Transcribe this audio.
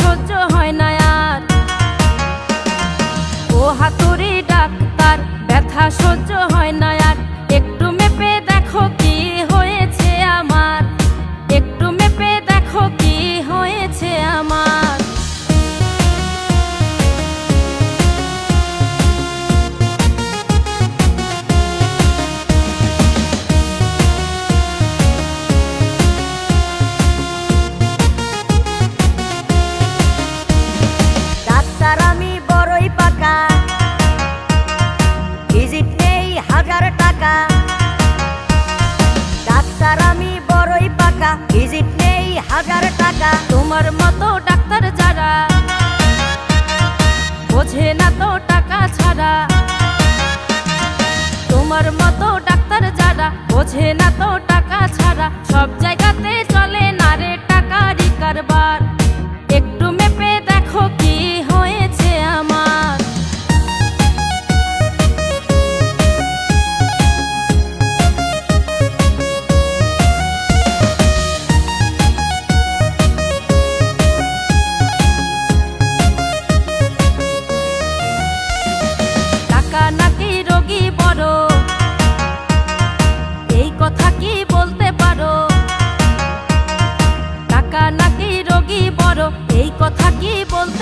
সহ্য হয় না আর। ও হাতুরি ডাক্তার ব্যথা সহ্য হয় না আর। আমি বড়ই পাকা ভিজিট নেই হাজার টাকা, তোমার মতো ডাক্তার যারা বোঝে না তো টাকা ছাড়া। তোমার মতো ডাক্তার যারা বোঝে না তো টাকা ছাড়া, সব জায়গাতে চলে না রে গিয়ে বলতে